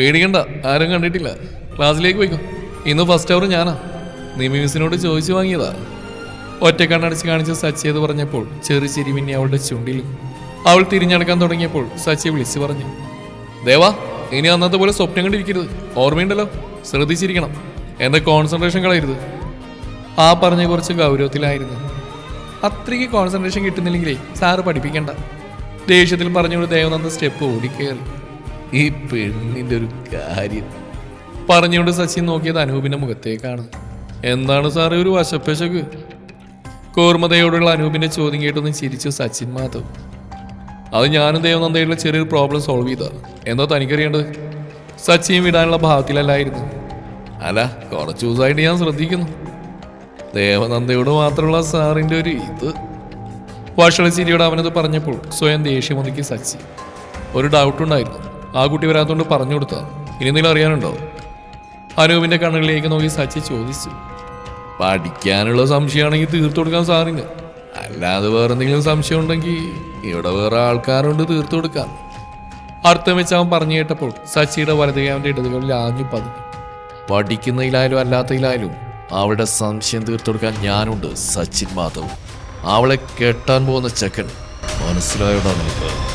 പേടിക്കണ്ട ആരും കണ്ടിട്ടില്ല. ക്ലാസ്സിലേക്ക് പോയിക്കോ. ഇന്ന് ഫസ്റ്റ് അവർ ഞാനാ. നിമി മിസ്സിനോട് ചോദിച്ചു വാങ്ങിയതാ. ഒറ്റ കണ്ണടച്ച് കാണിച്ച് സച്ചി എന്ന് പറഞ്ഞപ്പോൾ ചെറു ചിരി മിന്നി അവളുടെ ചുണ്ടിൽ അവൾ തിരിഞ്ഞടക്കാൻ തുടങ്ങിയപ്പോൾ സച്ചി വിളിച്ചു പറഞ്ഞു ദേവാ ഇനി അന്നത്തെ പോലെ സ്വപ്നം കണ്ടിരിക്കരുത്. ഓർമ്മയുണ്ടല്ലോ? ശ്രദ്ധിച്ചിരിക്കണം. എന്റെ കോൺസെൻട്രേഷൻ കളയരുത്. ആ പറഞ്ഞ കുറച്ച് ഗൗരവത്തിലായിരുന്നു. അത്രയ്ക്ക് കോൺസെൻട്രേഷൻ കിട്ടുന്നില്ലെങ്കിലേ സാറ് പഠിപ്പിക്കണ്ട. ദേഷ്യത്തിൽ പറഞ്ഞുകൊണ്ട് ദേവനന്ദ സ്റ്റെപ്പ് ഓടിക്കയറി ഈ പെണ്ണിന്റെ ഒരു കാര്യം. പറഞ്ഞുകൊണ്ട് സച്ചിൻ നോക്കിയത് അനൂപിന്റെ മുഖത്തേക്കാണ്. എന്താണ് സാറേ ഒരു വശപ്പശക്ക് കൂർമ്മതയോടുള്ള അനൂപിന്റെ ചോദ്യം കേട്ടൊന്ന് ചിരിച്ചു സച്ചിൻ മാധവ് അത് ഞാനും ദേവനന്ദയുള്ള ചെറിയൊരു പ്രോബ്ലം സോൾവ് ചെയ്താ എന്താ തനിക്കറിയേണ്ടത്? സച്ചിൻ വിടാനുള്ള ഭാഗത്തിലല്ലായിരുന്നു അല്ല കുറച്ച് ദിവസമായിട്ട് ഞാൻ ശ്രദ്ധിക്കുന്നു. ദേവനന്ദയോട് മാത്രമുള്ള സാറിന്റെ ഒരു ഇത്. വഷള അവനത് പറഞ്ഞപ്പോൾ സ്വയം ദേഷ്യം ഒതുക്കി സച്ചിൻ. ഒരു ഡൗട്ട് ഉണ്ടായിരുന്നു. ആ കുട്ടി വരാത്തോണ്ട് പറഞ്ഞു കൊടുത്താ. ഇനി എന്തെങ്കിലും അറിയാനുണ്ടോ? അനൂപിന്റെ കണ്ണുകളിലേക്ക് നോക്കി സച്ചി ചോദിച്ചു. പഠിക്കാനുള്ള സംശയമാണെങ്കിൽ തീർത്തു കൊടുക്കാൻ സാറിന്. അല്ലാതെ വേറെ എന്തെങ്കിലും സംശയം ഉണ്ടെങ്കിൽ ഇവിടെ വേറെ ആൾക്കാരുണ്ട് തീർത്തു കൊടുക്കാം. അർത്ഥം വെച്ച് അവൻ പറഞ്ഞു കേട്ടപ്പോൾ സച്ചിയുടെ വലതുകൈ അവന്റെ ഇടതുകളിൽ ആഞ്ഞു പതിഞ്ഞു. പഠിക്കുന്നതിലായാലും അല്ലാത്തതിലായാലും അവളുടെ സംശയം തീർത്തു കൊടുക്കാൻ ഞാനുണ്ട് സച്ചിൻ മാധവ്. അവളെ കെട്ടാൻ പോകുന്ന ചെക്കൻ മനസ്സിലായോടാ നിനക്ക്?